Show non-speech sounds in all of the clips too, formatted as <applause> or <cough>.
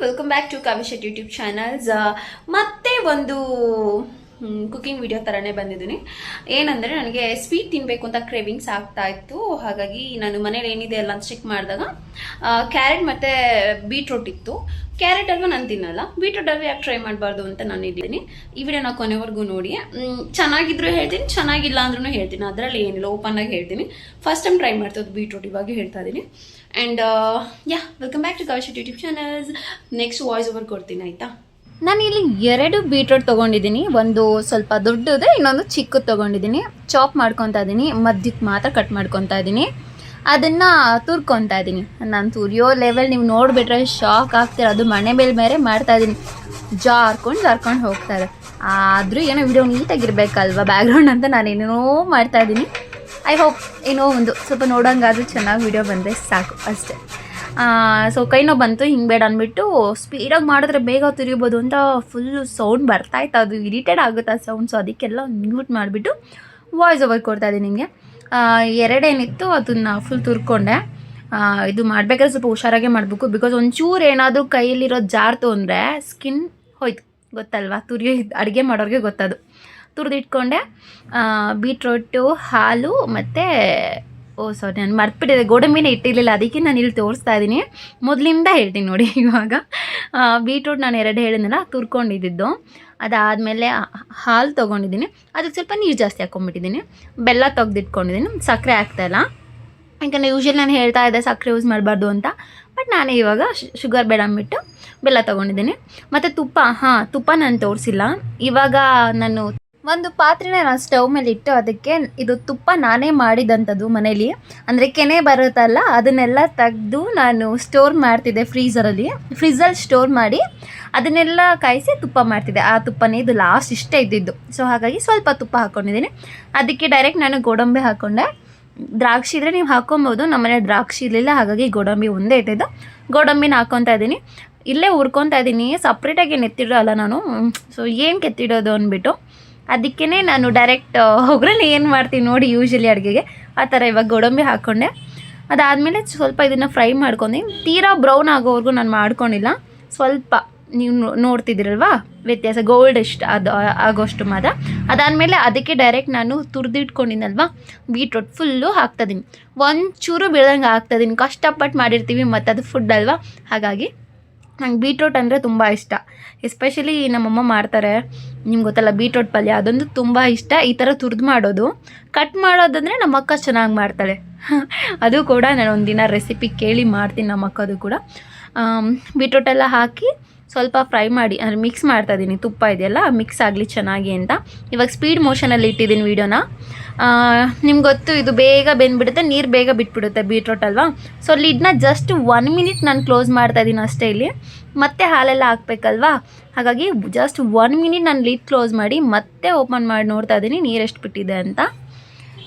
Welcome back to Kavishet YouTube channels ಮತ್ತೆ ಒಂದು cooking video ಥರನೇ ಬಂದಿದ್ದೀನಿ. ಏನಂದರೆ ನನಗೆ ಸ್ವೀಟ್ ತಿನ್ನಬೇಕು ಅಂತ ಕ್ರೇವಿಂಗ್ಸ್ ಆಗ್ತಾ ಇತ್ತು. ಹಾಗಾಗಿ ನಾನು ಮನೇಲಿ ಏನಿದೆ ಎಲ್ಲ ಚೆಕ್ ಮಾಡಿದಾಗ ಕ್ಯಾರೆಟ್ ಮತ್ತು ಬೀಟ್ರೂಟ್ ಇತ್ತು. ಕ್ಯಾರೆಟ್ ಅಲ್ವಾ ನಾನು ತಿನ್ನಲ್ಲ. ಬೀಟ್ರೂಟ್ ಅಲ್ವಾ ಯಾಕೆ ಟ್ರೈ ಮಾಡಬಾರ್ದು ಅಂತ ನಾನು ಇದ್ದೀನಿ. ಈ ವಿಡಿಯೋನ ಕೊನೆವರೆಗೂ ನೋಡಿ. ಚೆನ್ನಾಗಿದ್ರು ಹೇಳ್ತೀನಿ, ಚೆನ್ನಾಗಿಲ್ಲ ಅಂದ್ರೂ ಹೇಳ್ತೀನಿ. ಅದರಲ್ಲಿ ಏನಿಲ್ಲ ಓಪನ್ ಆಗಿ ಹೇಳ್ತೀನಿ. ಫಸ್ಟ್ ಟೈಮ್ ಟ್ರೈ ಮಾಡ್ತಿದ್ದು ಬೀಟ್ರೂಟ್ ಇವಾಗ ಹೇಳ್ತಾ ಇದ್ದೀನಿ and yeah welcome back to Kavishet YouTube channels next voice over ಕೊಡ್ತೀನಿ, ಆಯಿತಾ? ನಾನು ಇಲ್ಲಿ ಎರಡು ಬೀಟ್ರೂಟ್ ತೊಗೊಂಡಿದ್ದೀನಿ. ಒಂದು ಸ್ವಲ್ಪ ದೊಡ್ಡದು, ಇನ್ನೊಂದು ಚಿಕ್ಕದು ತೊಗೊಂಡಿದ್ದೀನಿ. ಚಾಪ್ ಮಾಡ್ಕೊತಾ ಇದ್ದೀನಿ. ಮಧ್ಯಕ್ಕೆ ಮಾತ್ರ ಕಟ್ ಮಾಡ್ಕೊತಾ ಇದ್ದೀನಿ. ಅದನ್ನು ತುರ್ಕೊತಾ ಇದ್ದೀನಿ. ನಾನು ತುರಿಯೋ ಲೆವೆಲ್ ನೀವು ನೋಡಿಬಿಟ್ರೆ ಶಾಕ್ ಆಗ್ತೀರ. ಅದು ಮನೆ ಮೇಲೆ ಮೇಲೆ ಮಾಡ್ತಾ ಇದ್ದೀನಿ. ಜಾರ್ಕೊಂಡು ಜಾರ್ಕೊಂಡು ಹೋಗ್ತಾರೆ ಆದರೂ ಏನೋ ವಿಡಿಯೋ ನೀಟಾಗಿರ್ಬೇಕಲ್ವ ಬ್ಯಾಕ್ಗ್ರೌಂಡ್ ಅಂತ ನಾನು ಏನೇನೋ ಮಾಡ್ತಾ ಇದ್ದೀನಿ. ಐ ಹೋಪ್ ಏನೋ ಒಂದು ಸ್ವಲ್ಪ ನೋಡೋಂಗಾದ್ರೂ ಚೆನ್ನಾಗಿ ವಿಡಿಯೋ ಬಂದರೆ ಸಾಕು. ಅಷ್ಟೇ. ಸೊ ಕೈ ನೋವು ಬಂತು, ಹಿಂಗೆ ಬೇಡ ಅಂದ್ಬಿಟ್ಟು ಸ್ಪೀಡಾಗಿ ಮಾಡಿದ್ರೆ ಬೇಗ ತಿರುಗ್ಬೋದು ಅಂತ ಫುಲ್ಲು ಸೌಂಡ್ ಬರ್ತಾ ಇತ್ತು. ಅದು ಇರಿಟೇಟ್ ಆಗುತ್ತೆ ಆ ಸೌಂಡ್ ಸೊ ಅದಕ್ಕೆಲ್ಲ ಮ್ಯೂಟ್ ಮಾಡಿಬಿಟ್ಟು ವಾಯ್ಸ್ ಓವರ್ ಕೊಡ್ತಾ ಇದ್ದೀನಿ ನಿಮಗೆ. ಎರಡೇನಿತ್ತು, ಅದನ್ನು ಫುಲ್ ತುರ್ಕೊಂಡೆ. ಇದು ಮಾಡಬೇಕಾದ್ರೆ ಸ್ವಲ್ಪ ಹುಷಾರಾಗೆ ಮಾಡಬೇಕು ಬಿಕಾಸ್ ಒಂಚೂರು ಏನಾದರೂ ಕೈಯಲ್ಲಿರೋ ಜಾರ್ತು ಅಂದರೆ ಸ್ಕಿನ್ ಹೋಯ್ತು. ಗೊತ್ತಲ್ವಾ? ತುರಿಯೋ ಅಡುಗೆ ಮಾಡೋರಿಗೆ ಗೊತ್ತದು. ತುರಿದಿಟ್ಕೊಂಡೆ. ಬೀಟ್ರೋಟು ಹಾಲು ಮತ್ತು ಓ ಸಾರಿ ನಾನು ಮರ್ತ್ಬಿಟ್ಟಿದೆ ಗೋಡಂಬಿನೇ ಇಟ್ಟಿರಲಿಲ್ಲ, ಅದಕ್ಕೆ ನಾನು ಇಲ್ಲಿ ತೋರಿಸ್ತಾ ಇದ್ದೀನಿ. ಮೊದಲಿಂದ ಹೇಳ್ತೀನಿ ನೋಡಿ ಇವಾಗ. ಬೀಟ್ರೂಟ್ ನಾನು ಎರಡು ಹೇಳಿದ್ನಲ್ಲ ತುರ್ಕೊಂಡಿದ್ದು ಅದಾದಮೇಲೆ ಹಾಲು ತೊಗೊಂಡಿದ್ದೀನಿ. ಅದಕ್ಕೆ ಸ್ವಲ್ಪ ನೀರು ಜಾಸ್ತಿ ಹಾಕ್ಕೊಂಡ್ಬಿಟ್ಟಿದ್ದೀನಿ. ಬೆಲ್ಲ ತೆಗೆದಿಟ್ಕೊಂಡಿದ್ದೀನಿ. ಸಕ್ಕರೆ ಹಾಕ್ತಾಯಿಲ್ಲ ಯಾಕಂದರೆ ಯೂಶ್ವಲಿ ನಾನು ಹೇಳ್ತಾ ಇದ್ದೆ, ಸಕ್ಕರೆ ಯೂಸ್ ಮಾಡಬಾರ್ದು ಅಂತ. ಬಟ್ ನಾನೇ ಇವಾಗ ಶುಗರ್ ಬೇಡ ಅಂದ್ಬಿಟ್ಟು ಬೆಲ್ಲ ತೊಗೊಂಡಿದ್ದೀನಿ. ಮತ್ತು ತುಪ್ಪ, ಹಾಂ, ತುಪ್ಪ ನಾನು ತೋರಿಸಿಲ್ಲ. ಇವಾಗ ನಾನು ಒಂದು ಪಾತ್ರೆನ ನಾನು ಸ್ಟವ್ ಮೇಲೆ ಇಟ್ಟು ಅದಕ್ಕೆ ಇದು ತುಪ್ಪ ನಾನೇ ಮಾಡಿದಂಥದ್ದು ಮನೇಲಿ. ಅಂದರೆ ಕೆನೆ ಬರುತ್ತಲ್ಲ, ಅದನ್ನೆಲ್ಲ ತೆಗೆದು ನಾನು ಸ್ಟೋರ್ ಮಾಡ್ತಿದ್ದೆ ಫ್ರೀಸರಲ್ಲಿ ಫ್ರಿಜ್ಜಲ್ಲಿ ಸ್ಟೋರ್ ಮಾಡಿ ಅದನ್ನೆಲ್ಲ ಕಾಯಿಸಿ ತುಪ್ಪ ಮಾಡ್ತಿದ್ದೆ. ಆ ತುಪ್ಪನೇ ಇದು ಲಾಸ್ಟ್ ಇಷ್ಟೇ ಇದ್ದಿದ್ದು. ಸೊ ಹಾಗಾಗಿ ಸ್ವಲ್ಪ ತುಪ್ಪ ಹಾಕ್ಕೊಂಡಿದ್ದೀನಿ ಅದಕ್ಕೆ ಡೈರೆಕ್ಟ್ ನಾನು ಗೋಡಂಬಿ ಹಾಕ್ಕೊಂಡೆ ದ್ರಾಕ್ಷಿ ಇದ್ರೆ ನೀವು ಹಾಕೊಬೋದು ನಮ್ಮನೆ ದ್ರಾಕ್ಷಿ ಇರಲಿಲ್ಲ, ಹಾಗಾಗಿ ಗೋಡಂಬಿ ಒಂದೇ ಇಟ್ಟಿದ್ದು ಗೋಡಂಬಿನ ಹಾಕ್ಕೊತಾ ಇದ್ದೀನಿ. ಇಲ್ಲೇ ಹುರ್ಕೊತಾ ಇದ್ದೀನಿ. ಸಪ್ರೇಟಾಗಿ ಏನು ಎತ್ತಿಡಲ್ಲ ನಾನು. ಸೊ ಏನು ಕೆತ್ತಿಡೋದು ಅಂದ್ಬಿಟ್ಟು. ಅದಕ್ಕೇ ನಾನು ಡೈರೆಕ್ಟ್ ಒಗ್ಗರಣೆ ಏನು ಮಾಡ್ತೀನಿ ನೋಡಿ ಯೂಶ್ವಲಿ ಅಡುಗೆಗೆ. ಆ ಥರ ಇವಾಗ ಗೋಡಂಬಿ ಹಾಕ್ಕೊಂಡೆ. ಅದಾದಮೇಲೆ ಸ್ವಲ್ಪ ಇದನ್ನು ಫ್ರೈ ಮಾಡ್ಕೊಂಡು. ತೀರಾ ಬ್ರೌನ್ ಆಗೋವರೆಗೂ ನಾನು ಮಾಡ್ಕೊಂಡಿಲ್ಲ. ಸ್ವಲ್ಪ ನೀವು ನೋಡ್ತಿದ್ದೀರಲ್ವಾ? ವ್ಯತ್ಯಾಸ ಗೋಲ್ಡ್ ಇಷ್ಟ ಅದು ಆಗೋಷ್ಟು ಮಾತ್ರ. ಅದಾದಮೇಲೆ ಅದಕ್ಕೆ ಡೈರೆಕ್ಟ್ ನಾನು ತುರಿದಿಟ್ಕೊಂಡಿನಲ್ವಾ? ಬೀಟ್ರೋಟ್ ಫುಲ್ಲು ಹಾಕ್ತಾಯಿದ್ದೀನಿ ಒಂಚೂರು ಬೀಳ್ದಂಗೆ ಹಾಕ್ತಾಯಿದ್ದೀನಿ ಕಷ್ಟಪಟ್ಟು ಮಾಡಿರ್ತೀವಿ ಮತ್ತು ಅದು ಫುಡ್ ಅಲ್ವಾ? ಹಾಗಾಗಿ ನಂಗೆ ಬೀಟ್ರೋಟ್ ಅಂದರೆ ತುಂಬ ಇಷ್ಟ. ಎಸ್ಪೆಷಲಿ ನಮ್ಮಮ್ಮ ಮಾಡ್ತಾರೆ. ನಿಮ್ಗೆ ಗೊತ್ತಲ್ಲ, ಬೀಟ್ರೋಟ್ ಪಲ್ಯ ಅದೊಂದು ತುಂಬ ಇಷ್ಟ. ಈ ಥರ ತುರಿದು ಮಾಡೋದು. ಕಟ್ ಮಾಡೋದಂದರೆ ನಮ್ಮ ಅಕ್ಕ ಚೆನ್ನಾಗಿ ಮಾಡ್ತಾಳೆ. <laughs> ಅದು ಕೂಡ ನಾನು ಒಂದಿನ ರೆಸಿಪಿ ಕೇಳಿ ಮಾಡ್ತೀನಿ ನಮ್ಮ ಅಕ್ಕದು ಕೂಡ. ಬೀಟ್ರೋಟೆಲ್ಲ ಹಾಕಿ ಸ್ವಲ್ಪ ಫ್ರೈ ಮಾಡಿ, ಅಂದರೆ ಮಿಕ್ಸ್ ಮಾಡ್ತಾ ಇದ್ದೀನಿ ತುಪ್ಪ ಇದೆಯಲ್ಲ ಮಿಕ್ಸ್ ಆಗಲಿ ಚೆನ್ನಾಗಿ ಅಂತ. ಇವಾಗ ಸ್ಪೀಡ್ ಮೋಷನಲ್ಲಿ ಇಟ್ಟಿದ್ದೀನಿ ವೀಡಿಯೋನ ನಿಮ್ಗೆ ಗೊತ್ತು, ಇದು ಬೇಗ ಬೆಂದ್ಬಿಡುತ್ತೆ, ನೀರು ಬೇಗ ಬಿಟ್ಬಿಡುತ್ತೆ ಬೀಟ್ರೋಟ್ ಅಲ್ವಾ? ಸೊ ಲಿಡ್ನ ಜಸ್ಟ್ ಒನ್ ಮಿನಿಟ್ ನಾನು ಕ್ಲೋಸ್ ಮಾಡ್ತಾ ಇದ್ದೀನಿ ಅಷ್ಟೇ ಇಲ್ಲಿ. ಮತ್ತೆ ಹಾಲೆಲ್ಲ ಹಾಕ್ಬೇಕಲ್ವಾ? ಹಾಗಾಗಿ ಜಸ್ಟ್ ಒನ್ ಮಿನಿಟ್ ನಾನು ಲಿಡ್ ಕ್ಲೋಸ್ ಮಾಡಿ ಮತ್ತೆ ಓಪನ್ ಮಾಡಿ ನೋಡ್ತಾ ಇದ್ದೀನಿ ನೀರು ಎಷ್ಟು ಬಿಟ್ಟಿದೆ ಅಂತ.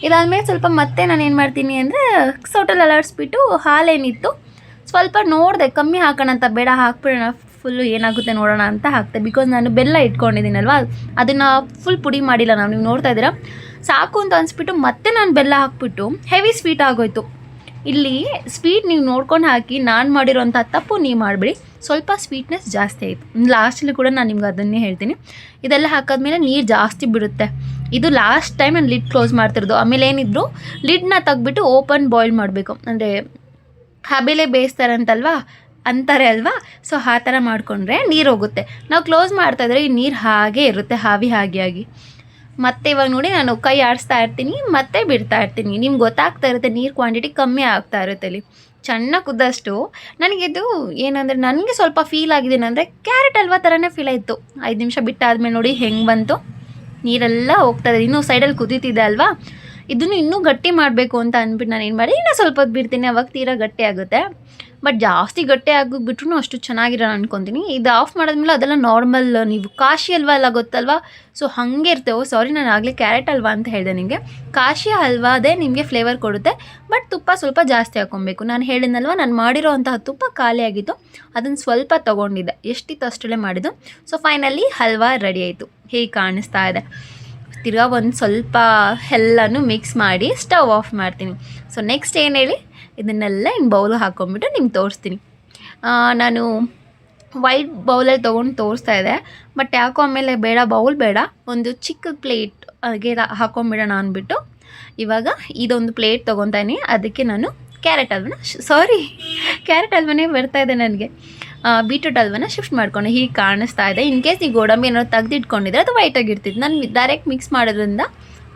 ಇದಾದಮೇಲೆ ಸ್ವಲ್ಪ ಮತ್ತೆ ನಾನು ಏನು ಮಾಡ್ತೀನಿ ಅಂದರೆ ಸೋಟಲ್ಲಿ ಅಲಾಡಿಸ್ಬಿಟ್ಟು ಹಾಲೇನಿತ್ತು. ಸ್ವಲ್ಪ ನೋಡಿದೆ, ಕಮ್ಮಿ ಹಾಕೋಣ ಅಂತ ಬೇಡ, ಹಾಕ್ಬಿಡೋಣ. ಫುಲ್ಲು ಏನಾಗುತ್ತೆ ನೋಡೋಣ ಅಂತ ಹಾಕ್ತೆ. ಬಿಕಾಸ್ ನಾನು ಬೆಲ್ಲ ಇಟ್ಕೊಂಡಿದ್ದೀನಲ್ವಾ? ಅದನ್ನು ಫುಲ್ ಪುಡಿ ಮಾಡಿಲ್ಲ ನಾವು, ನೀವು ನೋಡ್ತಾ ಇದ್ದೀರಾ? ಸಾಕು ಅಂತ ಅನಿಸ್ಬಿಟ್ಟು ಮತ್ತೆ ನಾನು ಬೆಲ್ಲ ಹಾಕ್ಬಿಟ್ಟು ಹೆವಿ ಸ್ವೀಟ್ ಆಗೋಯ್ತು. ಇಲ್ಲಿ ಸ್ವೀಟ್ ನೀವು ನೋಡ್ಕೊಂಡು ಹಾಕಿ ನಾನು ಮಾಡಿರೋಂಥ ತಪ್ಪು ನೀವು ಮಾಡಿಬಿಡಿ. ಸ್ವಲ್ಪ ಸ್ವೀಟ್ನೆಸ್ ಜಾಸ್ತಿ ಆಯಿತು. ಲಾಸ್ಟಲ್ಲಿ ಕೂಡ ನಾನು ನಿಮ್ಗೆ ಅದನ್ನೇ ಹೇಳ್ತೀನಿ. ಇದೆಲ್ಲ ಹಾಕಿದ್ಮೇಲೆ ನೀರು ಜಾಸ್ತಿ ಬಿಡುತ್ತೆ. ಇದು ಲಾಸ್ಟ್ ಟೈಮ್ ನಾನು ಲಿಡ್ ಕ್ಲೋಸ್ ಮಾಡ್ತಿರೋದು. ಆಮೇಲೆ ಏನಿದ್ರು ಲಿಡ್ನ ತೆಗ್ಬಿಟ್ಟು ಓಪನ್ ಬಾಯ್ಲ್ ಮಾಡಬೇಕು. ಅಂದರೆ ಹಬೆಲೆ ಬೇಯಿಸ್ತಾರಂತಲ್ವಾ? ಅಂತಾರೆ ಅಲ್ವಾ? ಸೊ ಆ ಥರ ಮಾಡಿಕೊಂಡ್ರೆ ನೀರು ಹೋಗುತ್ತೆ. ನಾವು ಕ್ಲೋಸ್ ಮಾಡ್ತಾ ಇದ್ರೆ ಈ ನೀರು ಹಾಗೆ ಇರುತ್ತೆ, ಹಾವಿ ಹಾಗೆ ಆಗಿ. ಮತ್ತೆ ಇವಾಗ ನೋಡಿ, ನಾನು ಕೈ ಆಡಿಸ್ತಾ ಇರ್ತೀನಿ, ಮತ್ತೆ ಬಿಡ್ತಾ ಇರ್ತೀನಿ. ನಿಮ್ಗೆ ಗೊತ್ತಾಗ್ತಾ ಇರುತ್ತೆ, ನೀರು ಕ್ವಾಂಟಿಟಿ ಕಮ್ಮಿ ಆಗ್ತಾ ಇರುತ್ತೆ ಅಲ್ಲಿ. ಚೆನ್ನಾಗಿ ಕುದ್ದಷ್ಟು ನನಗಿದು ಏನಂದರೆ, ನನಗೆ ಸ್ವಲ್ಪ ಫೀಲ್ ಆಗಿದೆ ಅಂದರೆ ಕ್ಯಾರೆಟ್ ಹಲ್ವಾ ಥರನೇ ಫೀಲ್ ಆಯಿತು. ಐದು ನಿಮಿಷ ಬಿಟ್ಟಾದ್ಮೇಲೆ ನೋಡಿ ಹೆಂಗೆ ಬಂತು. ನೀರೆಲ್ಲ ಹೋಗ್ತಾ ಇದೆ. ಇನ್ನೂ ಸೈಡಲ್ಲಿ ಕುದೀತಿದೆ ಅಲ್ವಾ? ಇದನ್ನು ಇನ್ನೂ ಗಟ್ಟಿ ಮಾಡಬೇಕು ಅಂತ ಅಂದ್ಬಿಟ್ಟು ನಾನು ಏನು ಮಾಡಿ, ಇನ್ನೂ ಸ್ವಲ್ಪ ಬಿಡ್ತೀನಿ. ಅವಾಗ ತೀರಾ ಗಟ್ಟಿ ಆಗುತ್ತೆ. ಬಟ್ ಜಾಸ್ತಿ ಗಟ್ಟಿ ಆಗಿಬಿಟ್ರು ಅಷ್ಟು ಚೆನ್ನಾಗಿರೋಣ ಅನ್ಕೊಂತೀನಿ. ಇದು ಆಫ್ ಮಾಡಿದ್ಮೇಲೆ ಅದೆಲ್ಲ ನಾರ್ಮಲ್ ನೀವು ಕಾಶಿ ಹಲ್ವಾ ಎಲ್ಲ ಗೊತ್ತಲ್ವಾ? ಸೊ ಹಾಗೆ ಇರ್ತೇವೆ. ಸಾರಿ ನಾನು ಆಗಲೇ ಕ್ಯಾರೆಟ್ ಹಲ್ವಾ ಅಂತ ಹೇಳಿದೆ ನಿಮಗೆ ಕಾಶಿ ಹಲ್ವಾದೇ ನಿಮಗೆ ಫ್ಲೇವರ್ ಕೊಡುತ್ತೆ. ಬಟ್ ತುಪ್ಪ ಸ್ವಲ್ಪ ಜಾಸ್ತಿ ಹಾಕೊಬೇಕು ನಾನು ಹೇಳಿದ್ನಲ್ವ, ನಾನು ಮಾಡಿರೋ ತುಪ್ಪ ಖಾಲಿಯಾಗಿತ್ತು ಅದನ್ನು ಸ್ವಲ್ಪ ತೊಗೊಂಡಿದ್ದೆ. ಎಷ್ಟಿತ್ತು ಅಷ್ಟರಲ್ಲೇ ಮಾಡಿದ್ದು. ಸೊ ಫೈನಲಿ ಹಲ್ವಾ ರೆಡಿ ಆಯಿತು. ಹೇಗೆ ಕಾಣಿಸ್ತಾ ಇದೆ? ತಿರ್ಗಾ ಒಂದು ಸ್ವಲ್ಪ ಎಲ್ಲನೂ ಮಿಕ್ಸ್ ಮಾಡಿ ಸ್ಟವ್ ಆಫ್ ಮಾಡ್ತೀನಿ. ಸೊ ನೆಕ್ಸ್ಟ್ ಏನು ಹೇಳಿ? ಇದನ್ನೆಲ್ಲ ಹಿಂಗೆ ಬೌಲ್ಗೆ ಹಾಕ್ಕೊಂಬಿಟ್ಟು ನಿಮ್ಗೆ ತೋರಿಸ್ತೀನಿ. ನಾನು ವೈಟ್ ಬೌಲಲ್ಲಿ ತೊಗೊಂಡು ತೋರಿಸ್ತಾ ಇದೆ. ಬಟ್ ಯಾಕೋ ಆಮೇಲೆ ಬೇಡ ಬೌಲ್ ಬೇಡ. ಒಂದು ಚಿಕ್ಕ ಪ್ಲೇಟ್ ಹಾಗೆ ಹಾಕೊಂಡ್ಬಿಡೋಣ ಅಂದ್ಬಿಟ್ಟು ಇವಾಗ ಇದೊಂದು ಪ್ಲೇಟ್ ತೊಗೊತಾನೆ ಅದಕ್ಕೆ ನಾನು ಕ್ಯಾರೆಟ್ ಹಲ್ವನ ಸಾರಿ ಕ್ಯಾರೆಟ್ ಹಲ್ವನೇ ಬರ್ತಾ ಇದೆ ನನಗೆ. ಬೀಟ್ರೂಟ್ ಹಲ್ವನ ಶಿಫ್ಟ್ ಮಾಡ್ಕೊಂಡು ಹೀಗೆ ಕಾಣಿಸ್ತಾ ಇದೆ. ಇನ್ ಕೇಸ್ ಈ ಗೋಡಂಬಿ ಏನಾದ್ರು ತೆಗ್ದಿಟ್ಕೊಂಡಿದ್ರೆ ಅದು ವೈಟಾಗಿ ಇರ್ತಿತ್ತು ನಾನು ಡೈರೆಕ್ಟ್ ಮಿಕ್ಸ್ ಮಾಡೋದ್ರಿಂದ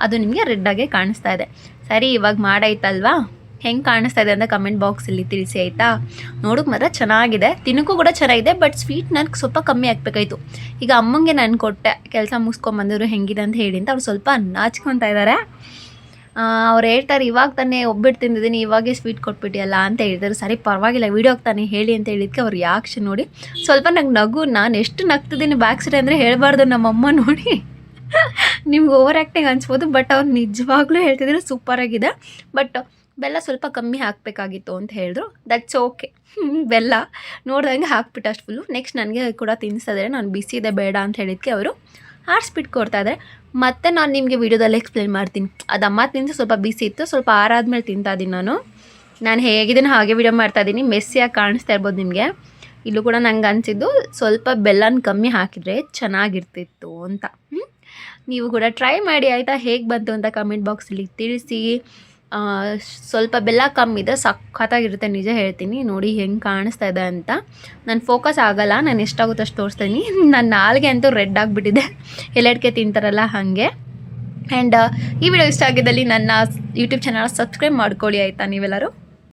ಅದು ನಿಮಗೆ ರೆಡ್ಡಾಗೆ ಕಾಣಿಸ್ತಾ ಇದೆ. ಸರಿ, ಇವಾಗ ಮಾಡಾಯ್ತಲ್ವಾ? ಹೆಂಗೆ ಕಾಣಿಸ್ತಾ ಇದೆ ಅಂತ ಕಮೆಂಟ್ ಬಾಕ್ಸಲ್ಲಿ ತಿಳಿಸಿ ಆಯಿತಾ? ನೋಡೋಕೆ ಮಾತ್ರ ಚೆನ್ನಾಗಿದೆ. ತಿನ್ನೋಕ್ಕೂ ಕೂಡ ಚೆನ್ನಾಗಿದೆ ಬಟ್ ಸ್ವೀಟ್ ನನಗೆ ಸ್ವಲ್ಪ ಕಮ್ಮಿ ಆಗಬೇಕಾಯ್ತು. ಈಗ ಅಮ್ಮಂಗೆ ನಾನು ಕೊಟ್ಟೆ, ಕೆಲಸ ಮುಗಿಸ್ಕೊಂಬಂದರು ಹೆಂಗಿದೆ ಅಂತ ಹೇಳಿ ಅಂತ ಅವ್ರು ಸ್ವಲ್ಪ ನಾಚ್ಕೊತಾ ಇದ್ದಾರೆ ಅವ್ರು ಹೇಳ್ತಾರೆ, ಇವಾಗ ತಾನೇ ಒಬ್ಬಿಟ್ಟು ತಿಂದಿದ್ದೀನಿ ಇವಾಗೆ ಸ್ವೀಟ್ ಕೊಟ್ಬಿಟ್ಟಿಯಲ್ಲ ಅಂತ ಹೇಳ್ತಾರೆ. ಸರಿ, ಪರವಾಗಿಲ್ಲ ವೀಡಿಯೋ ತಾನೇ ಹೇಳಿ ಅಂತ ಹೇಳಿದ್ಕೆ ಅವ್ರು ಯಾಕ್ಷನ್ ನೋಡಿ. ಸ್ವಲ್ಪ ನಂಗೆ ನಗು, ನಾನು ಎಷ್ಟು ನಗ್ತಿದ್ದೀನಿ ಬ್ಯಾಕ್ ಸೈಡ್ ಅಂದರೆ ಹೇಳಬಾರ್ದು ನಮ್ಮಮ್ಮ ನೋಡಿ. ನಿಮ್ಗೆ ಓವರ್ ಆ್ಯಕ್ಟಿಂಗ್ ಅನ್ಸ್ಬೋದು ಬಟ್ ಅವ್ರು ನಿಜವಾಗ್ಲೂ ಹೇಳ್ತಿದ್ರು ಸೂಪರಾಗಿದೆ ಬಟ್ ಬೆಲ್ಲ ಸ್ವಲ್ಪ ಕಮ್ಮಿ ಹಾಕಬೇಕಾಗಿತ್ತು ಅಂತ ಹೇಳಿದ್ರು. ದಟ್ಸ್ ಓಕೆ ಬೆಲ್ಲ ನೋಡ್ದಂಗೆ ಹಾಕ್ಬಿಟ್ಟು ಅಷ್ಟು ಫುಲ್ಲು ನೆಕ್ಸ್ಟ್ ನನಗೆ ಕೂಡ ತಿನ್ನಿಸಿದ್ರೆ ನಾನು ಬಿಸಿ ಇದೆ ಬೇಡ ಅಂತ ಹೇಳಿದ್ಕೆ ಅವರು. ಆರಿಸ್ಬಿಟ್ಟು ಕೊಡ್ತಾ ಇದ್ದಾರೆ ಮತ್ತೆ ನಾನು ನಿಮಗೆ ವೀಡಿಯೋದಲ್ಲಿ ಎಕ್ಸ್ಪ್ಲೇನ್ ಮಾಡ್ತೀನಿ. ಅದು ಅಮ್ಮ ತಿಂದು ಸ್ವಲ್ಪ ಬಿಸಿ ಇತ್ತು. ಸ್ವಲ್ಪ ಆರಾದ್ಮೇಲೆ ತಿಂತಾ ಇದ್ದೀನಿ ನಾನು. ನಾನು ಹೇಗಿದ್ದೀನಿ ಹಾಗೆ ವೀಡಿಯೋ ಮಾಡ್ತಾ ಇದ್ದೀನಿ. ಮೆಸ್ಸಿಯಾಗಿ ಕಾಣಿಸ್ತಾ ಇರ್ಬೋದು ನಿಮಗೆ. ಇಲ್ಲೂ ಕೂಡ ನಂಗೆ ಅನಿಸಿದ್ದು ಸ್ವಲ್ಪ ಬೆಲ್ಲನ ಕಮ್ಮಿ ಹಾಕಿದರೆ ಚೆನ್ನಾಗಿರ್ತಿತ್ತು ಅಂತ. ನೀವು ಕೂಡ ಟ್ರೈ ಮಾಡಿ ಆಯಿತಾ? ಹೇಗೆ ಬಂತು ಅಂತ ಕಮೆಂಟ್ ಬಾಕ್ಸಲ್ಲಿ ತಿಳಿಸಿ. ಸ್ವಲ್ಪ ಬೆಲ್ಲ ಕಮ್ಮಿ ಇದೆ, ಸಖತ್ತಾಗಿರುತ್ತೆ, ನಿಜ ಹೇಳ್ತೀನಿ. ನೋಡಿ ಹೆಂಗೆ ಕಾಣಿಸ್ತಾ ಇದೆ ಅಂತ. ನಾನು ಫೋಕಸ್ ಆಗಲ್ಲ, ನಾನು ಎಷ್ಟಾಗುತ್ತೆ ಅಷ್ಟು ತೋರಿಸ್ತೀನಿ. <laughs> ನನ್ನ ನಾಲ್ಗೆ ಅಂತೂ ರೆಡ್ ಆಗಿಬಿಟ್ಟಿದೆ. ಎಲೆಡ್ಕೆ ತಿಂತಾರಲ್ಲ ಹಾಗೆ. ಆ್ಯಂಡ್ ಈ ವಿಡಿಯೋ ಇಷ್ಟ ಆಗಿದ್ದಲ್ಲಿ ನನ್ನ ಯೂಟ್ಯೂಬ್ ಚಾನಲ್ ಸಬ್ಸ್ಕ್ರೈಬ್ ಮಾಡ್ಕೊಳ್ಳಿ, ಆಯಿತಾ ನೀವೆಲ್ಲರೂ?